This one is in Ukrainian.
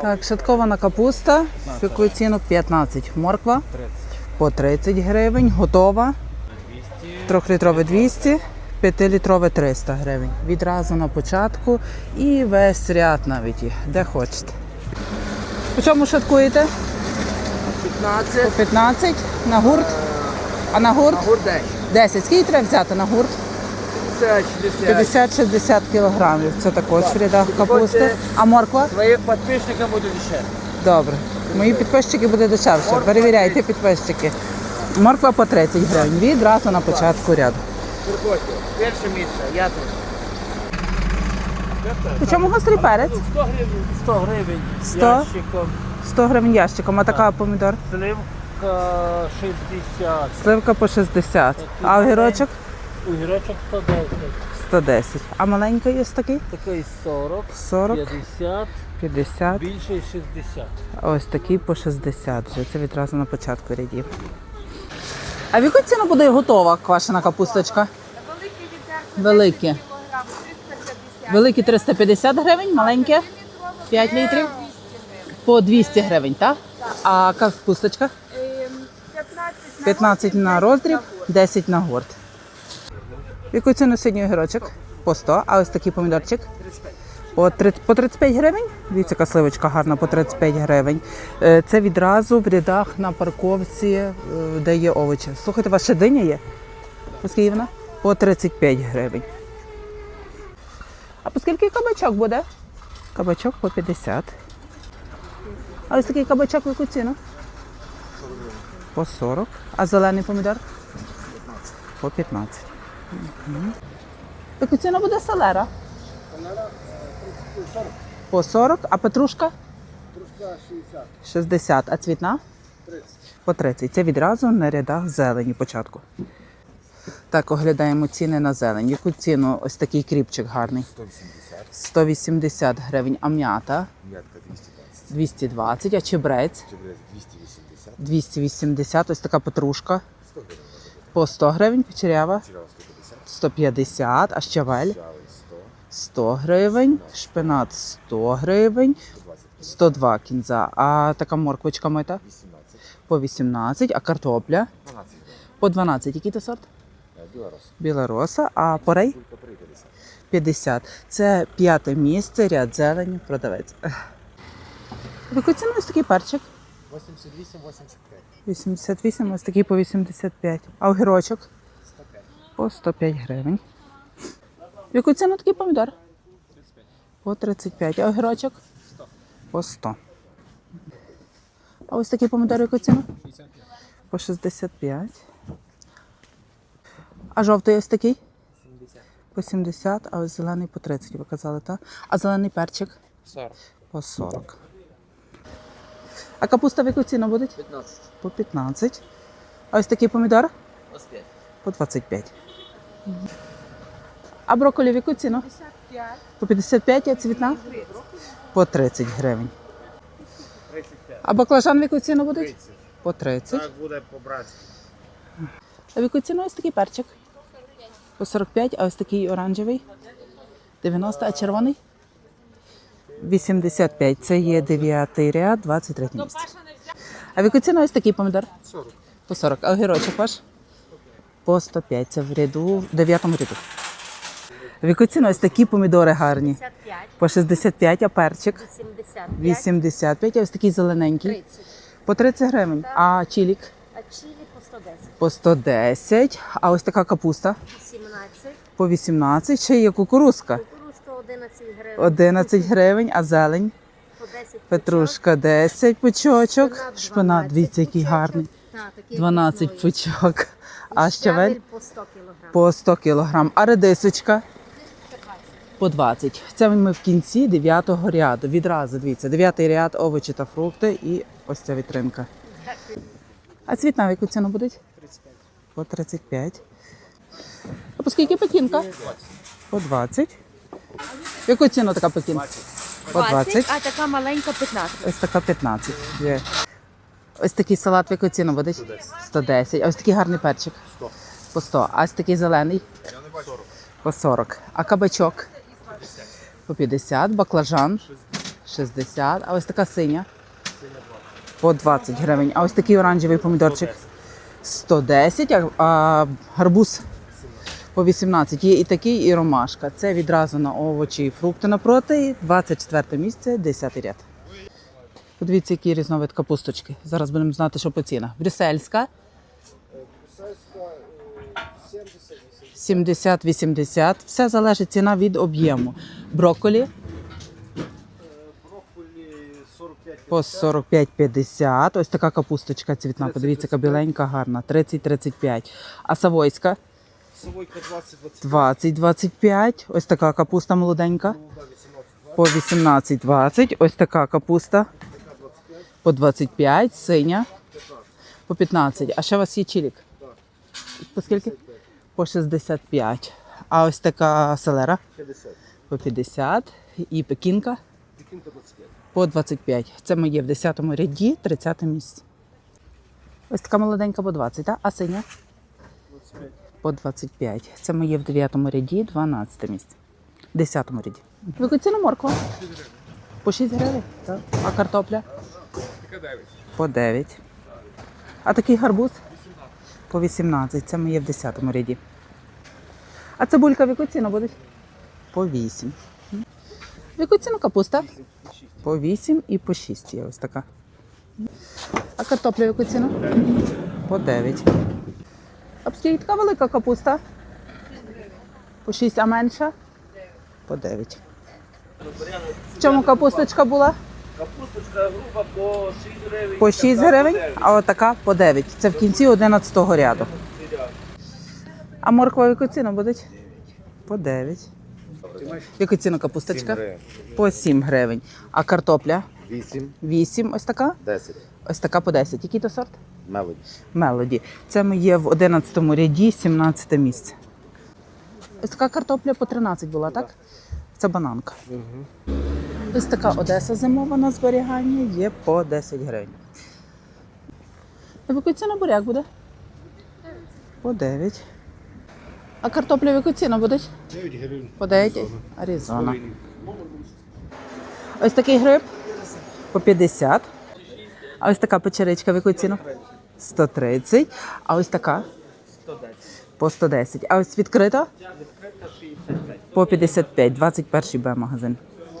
Так, шаткована капуста, яку ціну 15. Морква 30. по 30 гривень, готова. 200. Трьохлітрове 200, 5-літрове 300 гривень. Відразу на початку і весь ряд навіть є, де хочете. По чому шаткуєте? 15. По 15 на гурт. А на гурт? Гурдень. 10. Скільки треба взяти на гурт? 50, 60. 50-60 кілограмів. Це також в рядах капусти. А морква? Твоїм підписчикам буду дешевле. Добре. Мої підписчики буде дешевше. Перевіряйте підписчики. Морква по 30 гривень. Відразу на початку ряду. Приходьте. Перше місце, я тут. По чому гострий перець? 100 гривень. 100 гривень. 100? Ящиком. 100 гривень ящиком. А така помідор? Сливка 60. Сливка по 60. А огірочок? Огірочок 110. 110. А маленький є такий? Такий 40. 40, 50. 50. Більший 60. Ось такий по 60 вже. Це відразу на початку рядів. А в яку ціну буде готова квашена капусточка? Великі. Великі 350 гривень, маленькі 5 літрів. По 200 гривень, так? А капусточка? 15 на роздріб, 10 на горд. Яку ціну сьогодні огірочок? По 100. А ось такий помідорчик? По 30 по 35 гривень. Дивіться, яка сливочка гарна по 35 гривень. Е, Це відразу в рядах на парковці, е, де є овочі. Слухайте, у вас ще диня є? По вона? По 35 гривень. А по скільки кабачок буде? Кабачок по 50. А ось такий кабачок в яку ціну? По 40. А зелений помідор? По 15. Мгм. Яку ціну буде салера? По 40. А петрушка? Трушка 60. 60. А цвітна? 30. По 30. Це відразу на рядах зелені початку. Так, оглядаємо ціни на зелень. Яку ціну ось такий кріпчик гарний? 180, 180 гривень. А м'ята? м'ятка 220, 220. А чебрець? чебрець 280, 280. Ось така петрушка. 100 гривень, По 100 гривень. Печерява? вчора 150, 150. А щавель? чали 100, 100 гривень. Шпинат 100 гривень. 120, 102 кінза. А така морквочка мита? По 18. А картопля? По 12. Який то сорт? Білорус, Білороса. А порей? кулька 350, 50. Це п'яте місце, ряд зелені, продавець. Яку ціну ось такий перчик? 88, 85, 88, ось такий по 85. А огірочок? 105, По 105 гривень. В яку ціну такий помідор? 35, По 35. А огірочок? 100, По 100. А ось такий помідор в яку ціну? 65, По 65. А жовтий ось такий? 70, По 70, а ось зелений по 30, ви казали, так? А зелений перчик? 40, По 40. А капуста в яку ціну буде? 15. По 15. А ось такий помідор? 25. По 25. А брокколі в яку ціну? 55. По 55, а цвітна? По 30 гривень. А баклажан в яку ціну буде? 30, По 30. так буде по-братськи, А в яку ціну ось такий перчик? По 45, а ось такий оранжевий? 90, а червоний? 85. Це є 9 ряд, 23 місце. А в яку ціну ось такий помідор? 40, По 40. А огірочок ваш? По 105. Це в ряду, в 9 ряду. В яку ціну ось такі помідори гарні? 55. По 65, а перчик? 75. 85, а ось такий зелененький. 30. По 30 гривень. А чілік? А чилі по 110. По 110. А ось така капуста? 17. По 18. Ще є кукурузка. Кукурузка 11 гривень. 11 гривень, а зелень? По 10 Петрушка 10 пучочок. Шпинат Шпинат, 12 дивіться, який гарний. А, такий 12 вкусний. пучок. А щавель? по 100 кг. По 100 кілограм. А редисочка? По 20. Це ми в кінці 9 ряду. Відразу, дивіться, 9 ряд, овочі та фрукти і ось ця вітринка. А цвітна в яку ціну буде? 35. По 35. А по скільки пекінка? По 20. Яку ціну така пекінка? По 20. а така маленька 15. Ось така 15. Є. Ось такий салат в яку ціну буде? 110. А ось такий гарний перчик? 100, По 100. А ось такий зелений? я не бачу, 40, По 40. А кабачок? По 50. Баклажан? 60. А ось така синя. По 20 гривень. А ось такий оранжевий помідорчик 110, а, а гарбуз по 18. Є і такий, і ромашка. Це відразу на овочі і фрукти напроти. 24 місце, 10 ряд. Подивіться, який різновид капусточки. Зараз будемо знати, що по цінах. Брюссельська Сельська 70 70-80. Все залежить ціна від об'єму. Брокколі Брокколі 45 по 45-50. Ось така капусточка цвітна. Подивіться, яка біленька, гарна. 30-35. А савойська Савойка 20 20-25. Ось така капуста молоденька. По 18-20. Ось така капуста. По 25. Синя. По 15. А ще у вас є чилік? По скільки? По 65. А ось така селера 50. по 50. І пекінка Пекінка 25. по 25. Це моє в 10-му ряді, 30 місце. Ось така молоденька по 20, так? а синя 25. по 25. Це моє в 9-му ряді, 12 місце. 10-му ряді. В яку ціну морква? По 6 гривень. Так. А картопля? По 9. А такий гарбуз? По 18. Це моє в 10 ряді. А цибулька в яку ціну буде? По 8. В яку ціну капуста? По 8 і по 6 є ось така. А картопля в яку ціну? По 9. А така велика капуста? По 6, а менша? По 9. В чому капусточка була? Капусточка груба по 6 гривень. По 6 гривень, а отака по 9. Це в кінці 11 ряду. А морква в яку ціну буде? По 9. В яку ціну капусточка? По 7 гривень. А картопля? 8, 8. Ось така? 10. Ось така по 10. Який то сорт? Мелоді. Мелоді. Це ми є в 11 ряді, 17 місце. Ось така картопля по 13 була, так? Це бананка. Ось така Одеса зимова на зберігання є по 10 гривень. Яку ціну буряк буде? По 9. А картопля в яку ціну буде? 9 гривень. По 9. Аризона. Ось такий гриб по 50. А ось така печеричка в яку ціну? 130. А ось така? 110. По 110. А ось відкрита? Відкрита 65. По 55. 21 Б магазин.